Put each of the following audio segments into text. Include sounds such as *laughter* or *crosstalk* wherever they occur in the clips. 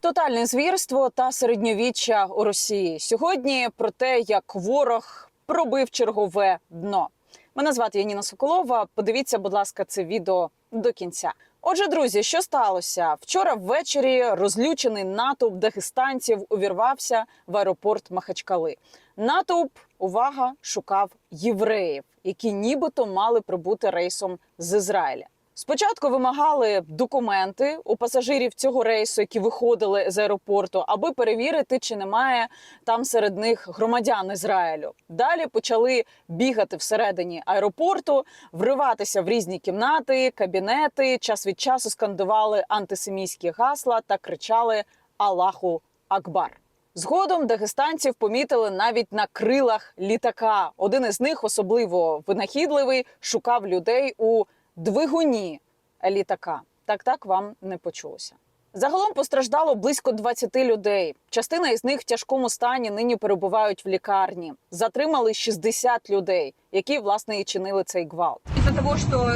Тотальне звірство та середньовіччя у Росії сьогодні про те, як ворог пробив чергове дно. Мене звати Яніна Соколова. Подивіться, будь ласка, це відео до кінця. Отже, друзі, що сталося вчора ввечері? Розлючений натовп дагестанців увірвався в аеропорт Махачкали. Натовп, увага, шукав євреїв, які нібито мали прибути рейсом з Ізраїля. Спочатку вимагали документи у пасажирів цього рейсу, які виходили з аеропорту, аби перевірити, чи немає там серед них громадян Ізраїлю. Далі почали бігати всередині аеропорту, вриватися в різні кімнати, кабінети. Час від часу скандували антисемітські гасла та кричали Аллаху Акбар. Згодом дагестанців помітили навіть на крилах літака. Один із них, особливо винахідливий, шукав людей у двигуні літака. Так так вам не почулося. Загалом постраждало близько 20 людей. Частина із них в тяжкому стані нині перебувають в лікарні. Затримали 60 людей, які власне і чинили цей гвалт. Из-за того, что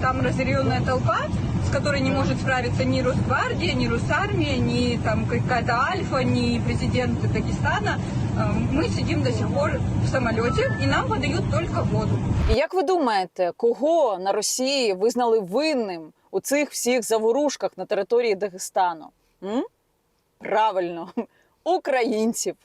там разъяренная толпа, с которой не может справиться ни Росгвардия, ни Росармия, ни там какая-то Альфа, ни президент Дагестана, э, мы сидим до сих пор в самолете и нам подают только воду. І як ви думаєте, кого на Росії визнали винним у цих всіх заворушках на території Дагестану? М? Правильно, *laughs* українців.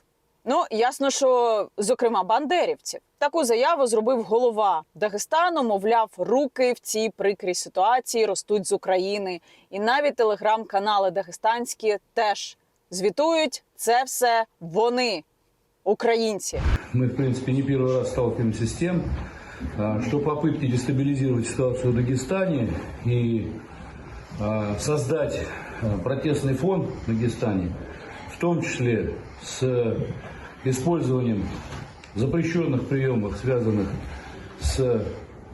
Ну, ясно, що зокрема бандерівців. Таку заяву зробив голова Дагестану. Мовляв, руки в цій прикрій ситуації ростуть з України. І навіть телеграм-канали дагестанські теж звітують це все вони, українці. Мы, в принципе, не первый раз сталкиваемся с тем, а, что попытки дестабилизировать ситуацию в Дагестане и а, создать а, протестный фон в Дагестане, в том числе с Использованием запрещенных приемов, связанных с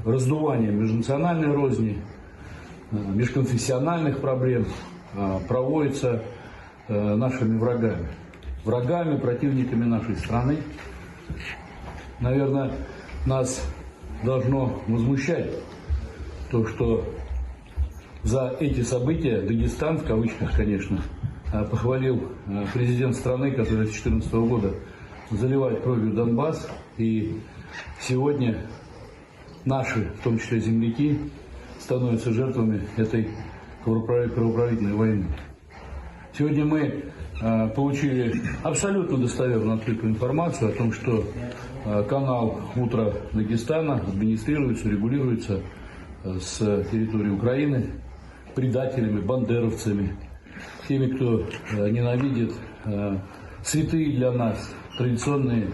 раздуванием межнациональной розни, а, межконфессиональных проблем, а, проводится а, нашими врагами. Врагами, противниками нашей страны. Наверное, нас должно возмущать то, что за эти события Дагестан, в кавычках, конечно, похвалил президент страны, который с 2014 года заливает кровью Донбасс. И сегодня наши, в том числе земляки, становятся жертвами этой кровопролит- кровопролитной войны. Сегодня мы э, получили абсолютно достоверную открытую информацию о том, что э, канал «Утро Дагестана» администрируется, регулируется э, с территории Украины предателями, бандеровцами, теми, кто ненавидит э, святые для нас традиционные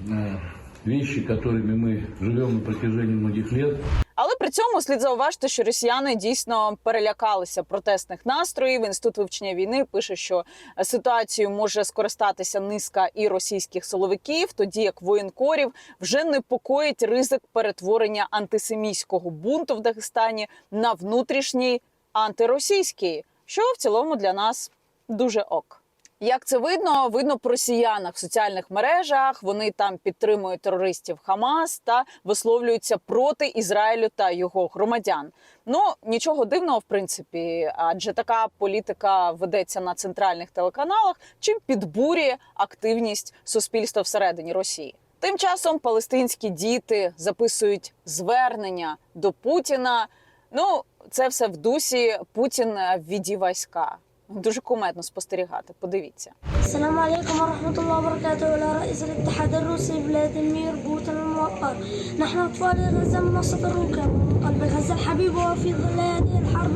э, вещи, которыми мы живем на протяжении многих лет. Але при цьому слід зауважити, що росіяни дійсно перелякалися протестних настроїв. Інститут вивчення війни пише, що ситуацією може скористатися низка і російських силовиків, тоді як воєнкорів вже непокоїть ризик перетворення антисемітського бунту в Дагестані на внутрішній антиросійський, що в цілому для нас дуже ок. Як це видно? Видно по росіянах в соціальних мережах. Вони там підтримують терористів Хамас та висловлюються проти Ізраїлю та його громадян. Ну нічого дивного, в принципі, адже така політика ведеться на центральних телеканалах, чим підбурює активність суспільства всередині Росії. Тим часом палестинські діти записують звернення до Путіна. Ну, це все в дусі Путін ввіді війська. Дуже кумедно спостерігати. Подивіться. السلام عليكم ورحمة الله وبركاته إلى رئيس الاتحاد الروسي فلاديمير بوتين الموقر نحن أطفال غزة من وسط الركب من قلب غزة الحبيب وفي ظل هذه الحرب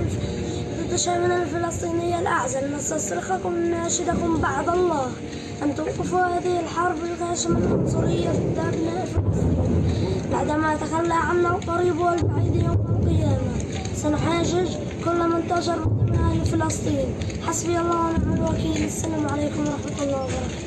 ضد شعبنا الفلسطيني الأعزل نستصرخكم نناشدكم بعد الله أن توقفوا هذه الحرب الغاشمة العنصرية ضد أبناء فلسطين بعدما تخلى عنا القريب والبعيد يوم القيامة سنحاجج كل من تجر من أهل فلسطين حسبي الله ونعم الوكيل السلام عليكم ورحمة الله وبركاته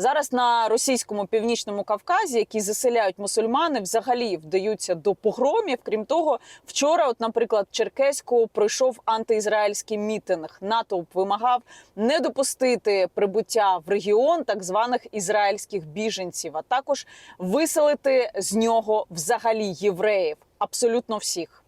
Зараз на російському північному Кавказі, які заселяють мусульмани, взагалі вдаються до погромів. Крім того, вчора, от, наприклад, в Черкеську пройшов антиізраїльський мітинг. Натовп вимагав не допустити прибуття в регіон так званих ізраїльських біженців, а також виселити з нього взагалі євреїв, абсолютно всіх.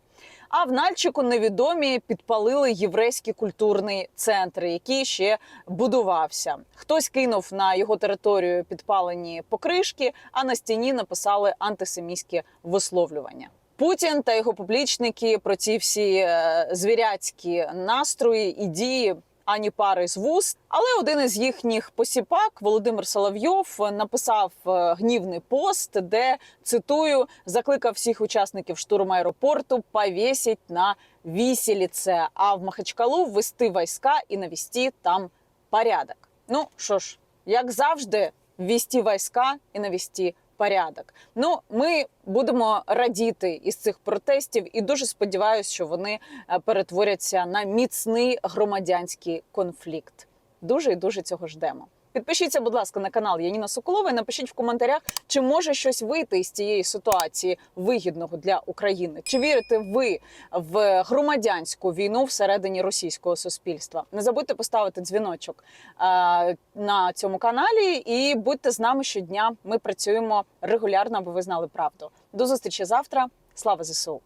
А в Нальчику невідомі підпалили єврейський культурний центр, який ще будувався. Хтось кинув на його територію підпалені покришки, а на стіні написали антисемітські висловлювання. Путін та його публічники про ці всі е, звіряцькі настрої і дії ані пари з вуст. Але один із їхніх посіпак, Володимир Соловйов, написав е, гнівний пост, де цитую закликав всіх учасників штурму аеропорту повісить на віселіце, а в Махачкалу ввести війська і навести там порядок. Ну що ж, як завжди, ввести війська і навести порядок. Ну, ми будемо радіти із цих протестів і дуже сподіваюся, що вони е, перетворяться на міцний громадянський конфлікт. Дуже і дуже цього ждемо. Підпишіться, будь ласка, на канал Яніна Соколова і напишіть в коментарях, чи може щось вийти із цієї ситуації вигідного для України. Чи вірите ви в громадянську війну всередині російського суспільства? Не забудьте поставити дзвіночок е, на цьому каналі і будьте з нами щодня. Ми працюємо регулярно, аби ви знали правду. До зустрічі завтра. Слава ЗСУ!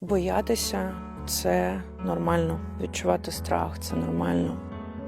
Боятися це нормально. Відчувати страх це нормально.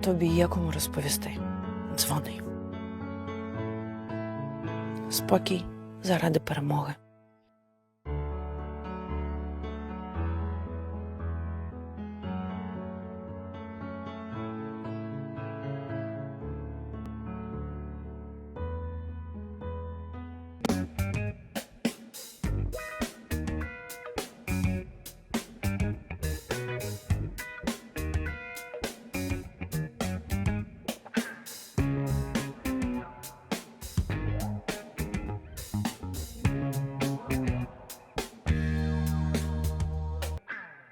Тобі є кому розповісти. Дзвони. Спокій заради перемоги.